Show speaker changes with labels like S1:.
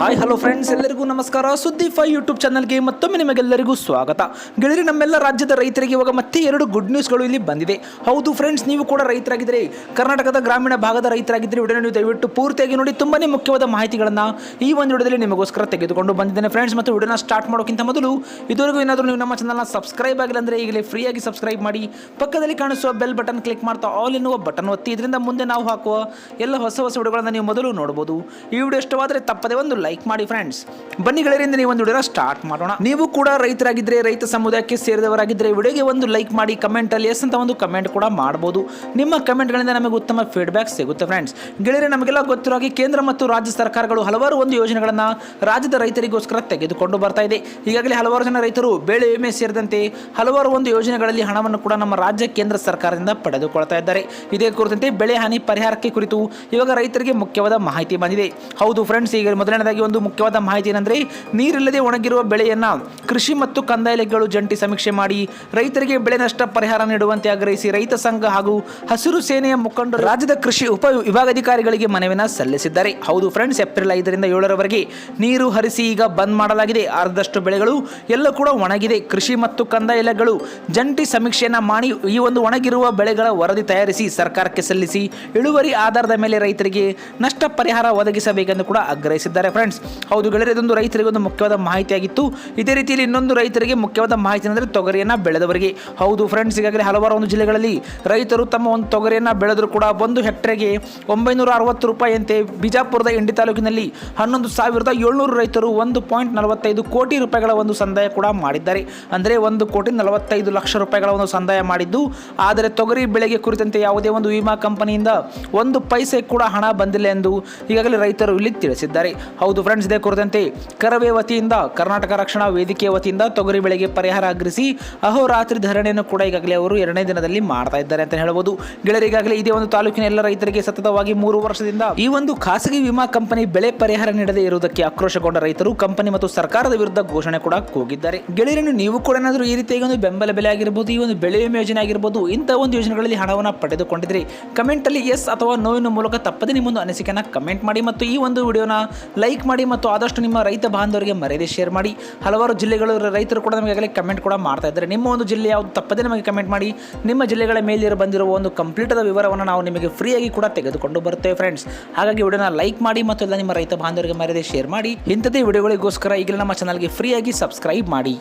S1: Hi hello friends ಎಲ್ಲರಿಗೂ ನಮಸ್ಕಾರ. ಸುದ್ದಿ ಫೈ ಯೂಟ್ಯೂಬ್ ಚಾನಲ್ಗೆ ಮತ್ತೊಮ್ಮೆ ನಿಮಗೆಲ್ಲರಿಗೂ ಸ್ವಾಗತ. ಗೆಳೆಯರಿ, ನಮ್ಮೆಲ್ಲ ರಾಜ್ಯದ ರೈತರಿಗೆ ಇವಾಗ ಮತ್ತೆ ಎರಡು ಗುಡ್ ನ್ಯೂಸ್ಗಳು ಇಲ್ಲಿ ಬಂದಿದೆ ಹೌದು ಫ್ರೆಂಡ್ಸ್ ನೀವು ಕೂಡ ರೈತರಾಗಿದ್ದರೆ. ಕರ್ನಾಟಕದ ಗ್ರಾಮೀಣ ಭಾಗದ ರೈತರಾಗಿದ್ದರೆ. ವಿಡಿಯೋ ನೀವು ದಯವಿಟ್ಟು ಪೂರ್ತಿಯಾಗಿ ನೋಡಿ. ತುಂಬಾ ಮುಖ್ಯವಾದ ಮಾಹಿತಿಗಳನ್ನು ಈ ಒಂದು ವಿಡಿಯೋದಲ್ಲಿ ನಿಮಗೋಸ್ಕರ ತೆಗೆದುಕೊಂಡು ಬಂದಿದ್ದೇನೆ ಫ್ರೆಂಡ್ಸ್ ಮತ್ತು ವಿಡಿಯೋನ ಸ್ಟಾರ್ಟ್ ಮಾಡೋಕ್ಕಿಂತ ಮೊದಲು ಇದುವರೆಗೂ ಏನಾದರೂ ನೀವು ನಮ್ಮ ಚಾನಲ್ನ ಸಬ್ಸ್ಕ್ರೈಬ್ ಆಗಿಲ್ಲ ಅಂದರೆ ಈಗಲೇ ಫ್ರೀಯಾಗಿ ಸಬ್ಸ್ಕ್ರೈಬ್ ಮಾಡಿ. ಪಕ್ಕದಲ್ಲಿ ಕಾಣಿಸುವ ಬೆಲ್ ಬಟನ್ ಕ್ಲಿಕ್ ಮಾಡ್ತಾ ಆಲ್ ಎನ್ನುವ ಬಟನ್ ಒತ್ತಿ. ಇದರಿಂದ ಮುಂದೆ ನಾವು ಹಾಕುವ ಎಲ್ಲ ಹೊಸ ಹೊಸ ವಿಡಿಯೋಗಳನ್ನು ನೀವು ಮೊದಲು ನೋಡಬಹುದು ಈ ವಿಡಿಯೋ ಇಷ್ಟವಾದರೆ ತಪ್ಪದೆ ಒಂದು ಮಾಡಿ ಫ್ರೆಂಡ್ಸ್ ಬನ್ನಿ ಗೆಳೆಯರಿಂದ ನೀವು ಒಂದು ವಿಡಿಯೋನ ಸ್ಟಾರ್ಟ್ ಮಾಡೋಣ. ನೀವು ಕೂಡ ರೈತರಾಗಿದ್ರೆ, ರೈತ ಸಮುದಾಯಕ್ಕೆ ಸೇರಿದವರಾಗಿದ್ರೆ ವಿಡಿಯೋಗೆ ಒಂದು ಲೈಕ್ ಮಾಡಿ ಕಮೆಂಟ್ ಅಲ್ಲಿ ಎಸ್ ಅಂತ ಒಂದು ಕಮೆಂಟ್ ಕೂಡ ಮಾಡಬಹುದು ನಿಮ್ಮ ಕಮೆಂಟ್ಗಳಿಂದ ನಮಗೆ ಉತ್ತಮ ಫೀಡ್ಬ್ಯಾಕ್ ಸಿಗುತ್ತೆ ಫ್ರೆಂಡ್ಸ್ ಗೆಳೆಯರೆ, ನಮಗೆಲ್ಲ ಗೊತ್ತಿರೋ ಕೇಂದ್ರ ಮತ್ತು ರಾಜ್ಯ ಸರ್ಕಾರಗಳು ಹಲವಾರು ಒಂದು ಯೋಜನೆಗಳನ್ನ ರಾಜ್ಯದ ರೈತರಿಗೋಸ್ಕರ ತೆಗೆದುಕೊಂಡು ಬರ್ತಾ ಇದೆ. ಈಗಾಗಲೇ ಹಲವಾರು ಜನ ರೈತರು ಬೆಳೆ ವಿಮೆ ಸೇರಿದಂತೆ ಹಲವಾರು ಒಂದು ಯೋಜನೆಗಳಲ್ಲಿ ಹಣವನ್ನು ಕೂಡ ನಮ್ಮ ರಾಜ್ಯ ಕೇಂದ್ರ ಸರ್ಕಾರದಿಂದ ಪಡೆದುಕೊಳ್ತಾ ಇದ್ದಾರೆ. ಇದೇ ಕುರಿತಂತೆ ಬೆಳೆ ಹಾನಿ ಪರಿಹಾರಕ್ಕೆ ಕುರಿತು ಇವಾಗ ರೈತರಿಗೆ ಮುಖ್ಯವಾದ ಮಾಹಿತಿ ಬಂದಿದೆ. ಹೌದು ಫ್ರೆಂಡ್ಸ್ ಈಗ ಮೊದಲನೇದಾಗಿ ಒಂದು ಮುಖ್ಯವಾದ ಮಾಹಿತಿ ಏನಂದ್ರೆ, ನೀರಿಲ್ಲದೆ ಒಣಗಿರುವ ಬೆಳೆಯನ್ನ ಕೃಷಿ ಮತ್ತು ಕಂದಾಯ ಇಲಾಖೆಗಳು ಜಂಟಿ ಸಮೀಕ್ಷೆ ಮಾಡಿ, ರೈತರಿಗೆ ಬೆಳೆ ನಷ್ಟ ಪರಿಹಾರ ನೀಡುವಂತೆ ಆಗ್ರಹಿಸಿ ರೈತ ಸಂಘ ಹಾಗೂ ಹಸಿರು ಸೇನೆಯ ಮುಖಂಡರು ರಾಜ್ಯದ ಕೃಷಿ ಉಪ ವಿಭಾಗಾಧಿಕಾರಿಗಳಿಗೆ ಮನವಿನ ಸಲ್ಲಿಸಿದ್ದಾರೆ. ಹೌದು ಫ್ರೆಂಡ್ಸ್ ಏಪ್ರಿಲ್ ಐದರಿಂದ ಏಳರವರೆಗೆ ನೀರು ಹರಿಸಿ ಈಗ ಬಂದ್ ಮಾಡಲಾಗಿದೆ. ಅರ್ಧದಷ್ಟು ಬೆಳೆಗಳು ಎಲ್ಲ ಕೂಡ ಒಣಗಿದೆ. ಕೃಷಿ ಮತ್ತು ಕಂದಾಯ ಇಲಾಖೆಗಳು ಜಂಟಿ ಸಮೀಕ್ಷೆಯನ್ನ ಮಾಡಿ ಈ ಒಂದು ಒಣಗಿರುವ ಬೆಳೆಗಳ ವರದಿ ತಯಾರಿಸಿ ಸರ್ಕಾರಕ್ಕೆ ಸಲ್ಲಿಸಿ, ಇಳುವರಿ ಆಧಾರದ ಮೇಲೆ ರೈತರಿಗೆ ನಷ್ಟ ಪರಿಹಾರ ಒದಗಿಸಬೇಕೆಂದು ಕೂಡ ಆಗ್ರಹಿಸಿದ್ದಾರೆ. ಹೌದು ಗೆಳೆಯರೆ, ಇದೊಂದು ರೈತರಿಗೆ ಒಂದು ಮುಖ್ಯವಾದ ಮಾಹಿತಿಯಾಗಿತ್ತು. ಇದೇ ರೀತಿಯಲ್ಲಿ ಇನ್ನೊಂದು ರೈತರಿಗೆ ಮುಖ್ಯವಾದ ಮಾಹಿತಿ ಅಂದರೆ ತೊಗರಿಯನ್ನು ಬೆಳೆದವರಿಗೆ. ಹೌದು ಫ್ರೆಂಡ್ಸ್ ಈಗಾಗಲೇ ಹಲವಾರು ಒಂದು ಜಿಲ್ಲೆಗಳಲ್ಲಿ ರೈತರು ತಮ್ಮ ಒಂದು ತೊಗರಿಯನ್ನು ಬೆಳೆದರೂ ಕೂಡ ಒಂದು ಹೆಕ್ಟರ್ಗೆ ಒಂಬೈನೂರ ಅರವತ್ತು ರೂಪಾಯಿಯಂತೆ ಬಿಜಾಪುರದ ಇಂಡಿ ತಾಲೂಕಿನಲ್ಲಿ ಹನ್ನೊಂದು ಸಾವಿರದ ಏಳ್ನೂರು ರೈತರು ಒಂದು ಪಾಯಿಂಟ್ ನಲವತ್ತೈದು ಕೋಟಿ ರೂಪಾಯಿಗಳ ಒಂದು ಸಂದಾಯ ಕೂಡ ಮಾಡಿದ್ದಾರೆ. ಅಂದರೆ ಒಂದು ಕೋಟಿ ನಲವತ್ತೈದು ಲಕ್ಷ ರೂಪಾಯಿಗಳ ಒಂದು ಸಂದಾಯ ಮಾಡಿದ್ದು. ಆದರೆ ತೊಗರಿ ಬೆಳೆಗೆ ಕುರಿತಂತೆ ಯಾವುದೇ ಒಂದು ವಿಮಾ ಕಂಪನಿಯಿಂದ ಒಂದು ಪೈಸೆ ಕೂಡ ಹಣ ಬಂದಿಲ್ಲ ಎಂದು ಈಗಾಗಲೇ ರೈತರು ಇಲ್ಲಿ ತಿಳಿಸಿದ್ದಾರೆ. ಹೌದು ಫ್ರೆಂಡ್ಸ್ ಇದೇ ಕುರಿತಂತೆ ಕರವೇ ವತಿಯಿಂದ, ಕರ್ನಾಟಕ ರಕ್ಷಣಾ ವೇದಿಕೆಯ ವತಿಯಿಂದ ತೊಗರಿ ಬೆಳೆಗೆ ಪರಿಹಾರ ಆಗ್ರಹಿಸಿ ಅಹೋರಾತ್ರಿ ಧರಣಿಯನ್ನು ಕೂಡ ಈಗಾಗಲೇ ಅವರು ಎರಡನೇ ದಿನದಲ್ಲಿ ಮಾಡ್ತಾ ಇದ್ದಾರೆ ಅಂತ ಹೇಳಬಹುದು ಗೆಳೆಯರಿಗಾಗಲೇ ಇದೇ ಒಂದು ತಾಲೂಕಿನ ಎಲ್ಲ ರೈತರಿಗೆ ಸತತವಾಗಿ ಮೂರು ವರ್ಷದಿಂದ ಈ ಒಂದು ಖಾಸಗಿ ವಿಮಾ ಕಂಪನಿ ಬೆಳೆ ಪರಿಹಾರ ನೀಡದೇ ಇರುವುದಕ್ಕೆ ಆಕ್ರೋಶಗೊಂಡ ರೈತರು ಕಂಪನಿ ಮತ್ತು ಸರ್ಕಾರದ ವಿರುದ್ಧ ಘೋಷಣೆ ಕೂಡ ಕೂಗಿದ್ದಾರೆ. ಗೆಳೆಯರನ್ನು ನೀವು ಕೂಡ ಏನಾದರೂ ಈ ರೀತಿಯಾಗಿ ಒಂದು ಬೆಂಬಲ ಬೆಲೆ ಆಗಿರಬಹುದು ಈ ಒಂದು ಬೆಳೆ ವಿಮೆ ಯೋಜನೆ ಆಗಿರಬಹುದು ಇಂಥ ಒಂದು ಯೋಜನೆಗಳಲ್ಲಿ ಹಣವನ್ನು ಪಡೆದುಕೊಂಡಿದ್ರೆ. ಕಮೆಂಟ್ ಅಲ್ಲಿ ಎಸ್ ಅಥವಾ ನೋವಿನ ಮೂಲಕ ತಪ್ಪದೆ ನಿಮ್ಮೊಂದು ಅನಿಸಿಕೆಯನ್ನು ಕಮೆಂಟ್ ಮಾಡಿ ಮತ್ತು ಈ ಒಂದು ವಿಡಿಯೋನ ಲೈಕ್ ಮಾಡಿ ಮತ್ತು ಆದಷ್ಟು ನಿಮ್ಮ ರೈತ ಬಾಂಧವರಿಗೆ ಮರ್ಯಾದೆ ಶೇರ್ ಮಾಡಿ. ಹಲವಾರು ಜಿಲ್ಲೆಗಳ ರೈತರು ಕೂಡ ನಮಗೆ ಆಗಲೇ ಕಮೆಂಟ್ ಕೂಡ ಮಾಡ್ತಾ ಇದ್ದಾರೆ. ನಿಮ್ಮ ಒಂದು ಜಿಲ್ಲೆ ಯಾವುದು ತಪ್ಪದೇ ನಮಗೆ ಕಮೆಂಟ್ ಮಾಡಿ. ನಿಮ್ಮ ಜಿಲ್ಲೆಗಳ ಮೇಲೆ ಬಂದಿರುವ ಒಂದು ಕಂಪ್ಲೀಟ್ ಆದ ವಿವರವನ್ನು ನಾವು ನಿಮಗೆ ಫ್ರೀಯಾಗಿ ಕೂಡ ತೆಗೆದುಕೊಂಡು ಬರ್ತೇವೆ ಫ್ರೆಂಡ್ಸ್ ಹಾಗಾಗಿ ವಿಡಿಯೋನ ಲೈಕ್ ಮಾಡಿ ಮತ್ತು ಎಲ್ಲ ನಿಮ್ಮ ರೈತ ಬಾಂಧವರಿಗೆ ಮರ್ಯಾದೆ ಶೇರ್ ಮಾಡಿ. ಇಂಥದೇ ವಿಡಿಯೋಗಳಿಗೋಸ್ಕರ ಈಗಲೇ ನಮ್ಮ ಚಾನಲ್ಗೆ ಫ್ರೀಯಾಗಿ ಸಬ್ಸ್ಕ್ರೈಬ್ ಮಾಡಿ.